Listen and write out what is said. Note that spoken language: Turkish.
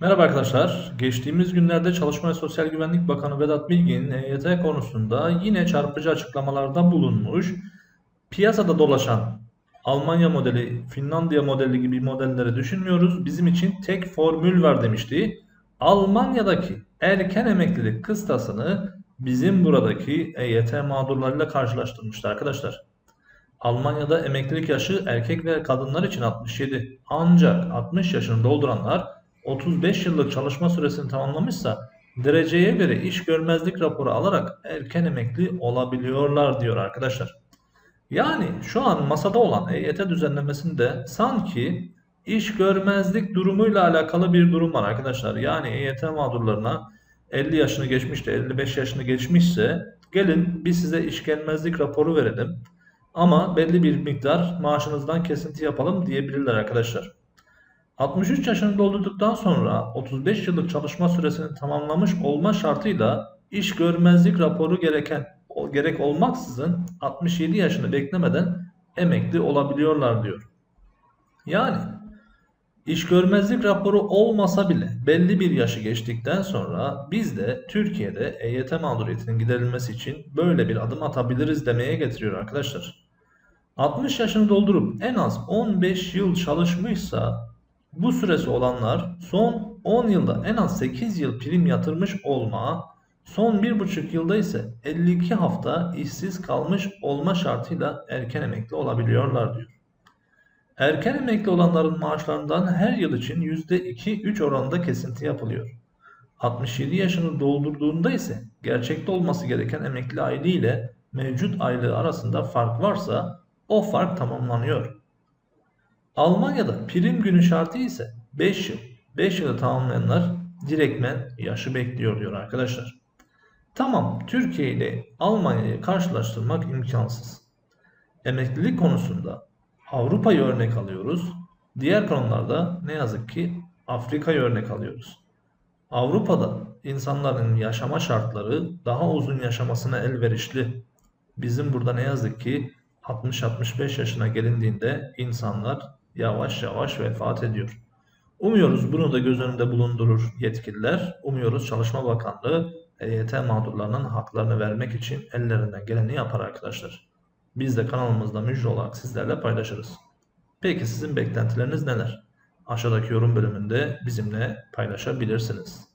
Merhaba arkadaşlar. Geçtiğimiz günlerde Çalışma ve Sosyal Güvenlik Bakanı Vedat Bilgin'in EYT konusunda yine çarpıcı açıklamalarda bulunmuş. Piyasada dolaşan Almanya modeli, Finlandiya modeli gibi modelleri düşünmüyoruz. Bizim için tek formül var demişti. Almanya'daki erken emeklilik kıstasını bizim buradaki EYT mağdurlarıyla karşılaştırmıştı arkadaşlar. Almanya'da emeklilik yaşı erkek ve kadınlar için 67. Ancak 60 yaşını dolduranlar 35 yıllık çalışma süresini tamamlamışsa dereceye göre iş görmezlik raporu alarak erken emekli olabiliyorlar diyor arkadaşlar. Yani şu an masada olan EYT düzenlemesinde sanki iş görmezlik durumuyla alakalı bir durum var arkadaşlar. Yani EYT mağdurlarına 50 yaşını geçmiş de 55 yaşını geçmişse gelin biz size iş gelmezlik raporu verelim. Ama belli bir miktar maaşınızdan kesinti yapalım diyebilirler arkadaşlar. 63 yaşını doldurduktan sonra 35 yıllık çalışma süresini tamamlamış olma şartıyla iş görmezlik raporu gereken gerek olmaksızın 67 yaşını beklemeden emekli olabiliyorlar diyor. Yani iş görmezlik raporu olmasa bile belli bir yaşı geçtikten sonra biz de Türkiye'de EYT mağduriyetinin giderilmesi için böyle bir adım atabiliriz demeye getiriyor arkadaşlar. 60 yaşını doldurup en az 15 yıl çalışmışsa bu süresi olanlar son 10 yılda en az 8 yıl prim yatırmış olma, son 1,5 yılda ise 52 hafta işsiz kalmış olma şartıyla erken emekli olabiliyorlar diyor. Erken emekli olanların maaşlarından her yıl için %2-3 oranında kesinti yapılıyor. 67 yaşını doldurduğunda ise gerçekte olması gereken emekli aylığı ile mevcut aylığı arasında fark varsa o fark tamamlanıyor. Almanya'da prim günü şartı ise 5 yıl. 5 yılı tamamlayanlar direktmen yaşı bekliyor diyor arkadaşlar. Tamam Türkiye ile Almanya'yı karşılaştırmak imkansız. Emeklilik konusunda Avrupa'yı örnek alıyoruz. Diğer konularda ne yazık ki Afrika'yı örnek alıyoruz. Avrupa'da insanların yaşama şartları daha uzun yaşamasına elverişli. Bizim burada ne yazık ki 60-65 yaşına gelindiğinde insanlar yavaş yavaş vefat ediyor. Umuyoruz bunu da göz önünde bulundurur yetkililer. Umuyoruz Çalışma Bakanlığı EYT mağdurlarının haklarını vermek için ellerinden geleni yapar arkadaşlar. Biz de kanalımızda müjde olarak sizlerle paylaşırız. Peki sizin beklentileriniz neler? Aşağıdaki yorum bölümünde bizimle paylaşabilirsiniz.